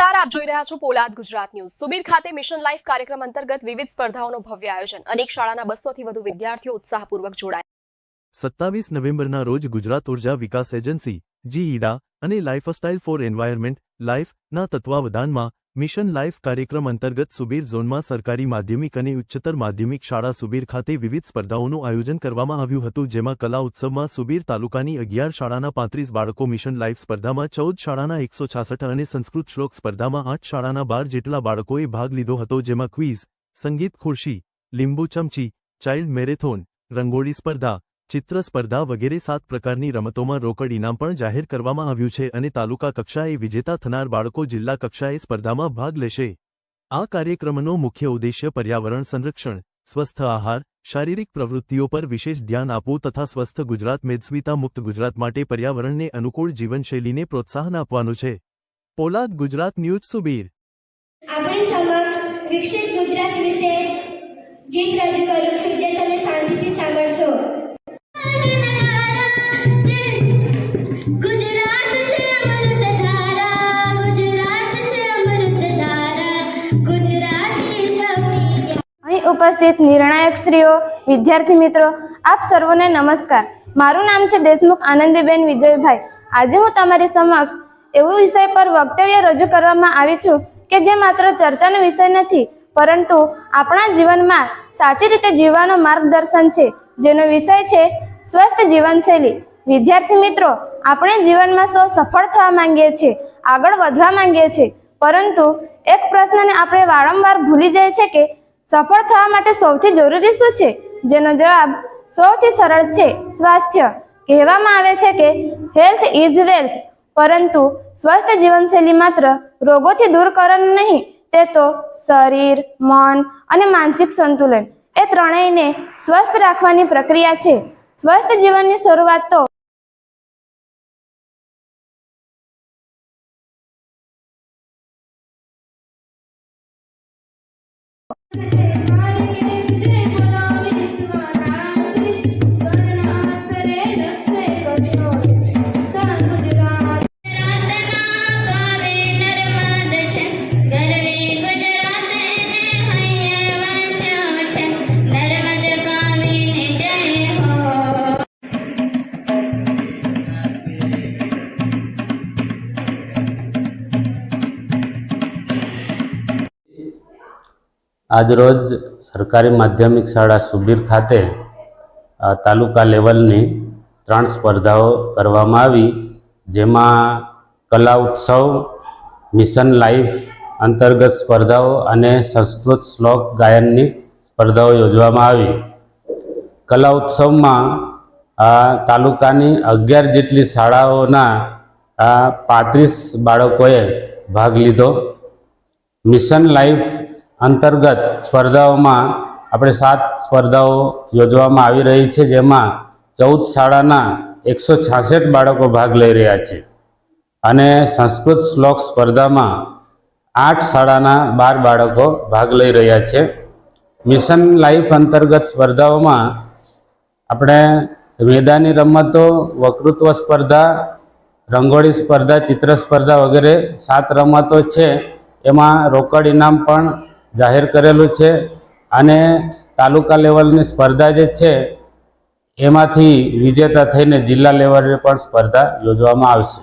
નમસ્કાર, આપ જોઈ રહ્યા છો પોલાદ ગુજરાત ન્યૂઝ. સુબીર ખાતે મિશન લાઈફ કાર્યક્રમ અંતર્ગત વિવિધ સ્પર્ધાઓનું ભવ્ય આયોજન. અનેક શાળાના બસોથી વધુ વિદ્યાર્થીઓ ઉત્સાહપૂર્વક જોડાયા. સત્તાવીસ નવેમ્બરના રોજ ગુજરાત ઊર્જા વિકાસ એજન્સી જીઈડા અને લાઇફસ્ટાઇલ ફોર એન્વાયરમેન્ટ લાઇફના તત્વાવધાનમાં મિશન લાઇફ કાર્યક્રમ અંતર્ગત સુબીર ઝોનમાં સરકારી માધ્યમિક અને ઉચ્ચતર માધ્યમિક શાળા સુબીર ખાતે વિવિધ સ્પર્ધાઓનું આયોજન કરવામાં આવ્યું હતું, જેમાં કલા ઉત્સવમાં સુબીર તાલુકાની અગિયાર શાળાના પાંત્રીસ બાળકો મિશન લાઇફ સ્પર્ધામાં ચૌદ શાળાના એકસો છાસઠ અને સંસ્કૃત શ્લોક સ્પર્ધામાં આઠ શાળાના બાર જેટલા બાળકોએ ભાગ લીધો હતો, જેમાં ક્વિઝ, સંગીત ખુરશી, લીંબુ ચમચી, ચાઇલ્ડ મેરેથોન, રંગોળી સ્પર્ધા ચિત્ર સ્પર્ધા વગેરે સાત પ્રકારની રમતોમાં રોકડ ઇનામ પણ જાહેર કરવામાં આવ્યું છે અને તાલુકા કક્ષાએ વિજેતા થનાર બાળકો જિલ્લા કક્ષાએ સ્પર્ધામાં ભાગ લેશે. આ કાર્યક્રમનો મુખ્ય ઉદ્દેશ્ય પર્યાવરણ સંરક્ષણ, સ્વસ્થ આહાર, શારીરિક પ્રવૃત્તિઓ પર વિશેષ ધ્યાન આપવું તથા સ્વસ્થ ગુજરાત મેદસ્વીતા મુક્ત ગુજરાત માટે પર્યાવરણને અનુકૂળ જીવનશૈલીને પ્રોત્સાહન આપવાનું છે. પોલાદ ગુજરાત ન્યૂઝ સુબીર. વિકસિત ગુજરાત વિશે ગીત રજૂ કરું છું, જે તમે શાંતિથી ઉપસ્થિત નિર્ણાયક શ્રીઓ વિદ્યાર્થી મિત્રો, આપ સર્વોને નમસ્કાર. મારું નામ છે દેશમુખ આનંદીબેન વિજયભાઈ. આજે હું તમારી સમક્ષ એવું વિષય પર વક્તવ્ય રજૂ કરવામાં આવી છું કે જે માત્ર ચર્ચાનો વિષય નથી, પરંતુ આપણા જીવનમાં સાચી રીતે જીવવાનો માર્ગદર્શન છે. જેનો વિષય છે સ્વસ્થ જીવનશૈલી. વિદ્યાર્થી મિત્રો, આપણે જીવનમાં સૌ સફળ થવા માંગીએ છીએ, આગળ વધવા માંગીએ છીએ. પરંતુ એક પ્રશ્નને આપણે વારંવાર ભૂલી જાય છે કે સફળ થવા માટે સૌથી જરૂરી શું છે? જેનો જવાબ સૌથી સરળ છે, સ્વાસ્થ્ય. કહેવામાં આવે છે કે હેલ્થ ઇઝ વેલ્થ પરંતુ સ્વસ્થ જીવનશૈલી માત્ર રોગોથી દૂર કરવાનું નહીં, તે તો શરીર, મન અને માનસિક સંતુલન. એ ત્રણેયને સ્વસ્થ રાખવાની પ્રક્રિયા છે. સ્વસ્થ જીવનની શરૂઆત તો આજરોજ સરકારી માધ્યમિક શાળા સુબીર ખાતે તાલુકા લેવલની ત્રણ સ્પર્ધાઓ કરવામાં આવી, જેમાં કલા ઉત્સવ, મિશન લાઈફ અંતર્ગત સ્પર્ધાઓ અને સંસ્કૃત શ્લોક ગાયનની સ્પર્ધાઓ યોજવામાં આવી. કલા ઉત્સવમાં તાલુકાની અગિયાર જેટલી શાળાઓના પાંત્રીસ બાળકોએ ભાગ લીધો. મિશન લાઈફ અંતર્ગત સ્પર્ધાઓમાં આપણે સાત સ્પર્ધાઓ યોજવામાં આવી રહી છે, જેમાં ચૌદ શાળાના એકસો છાસઠ બાળકો ભાગ લઈ રહ્યા છે. અને સંસ્કૃત શ્લોક સ્પર્ધામાં આઠ શાળાના બાર બાળકો ભાગ લઈ રહ્યા છે. મિશન લાઈફ અંતર્ગત સ્પર્ધાઓમાં આપણે મેદાની રમતો, વકૃત્વ સ્પર્ધા, રંગોળી સ્પર્ધા, ચિત્ર સ્પર્ધા વગેરે સાત રમતો છે. એમાં રોકડ ઇનામ પણ જાહેર કરેલું છે અને તાલુકા લેવલની સ્પર્ધા જે છે, એમાંથી વિજેતા થઈને જિલ્લા લેવલે પણ સ્પર્ધા યોજવામાં આવશે.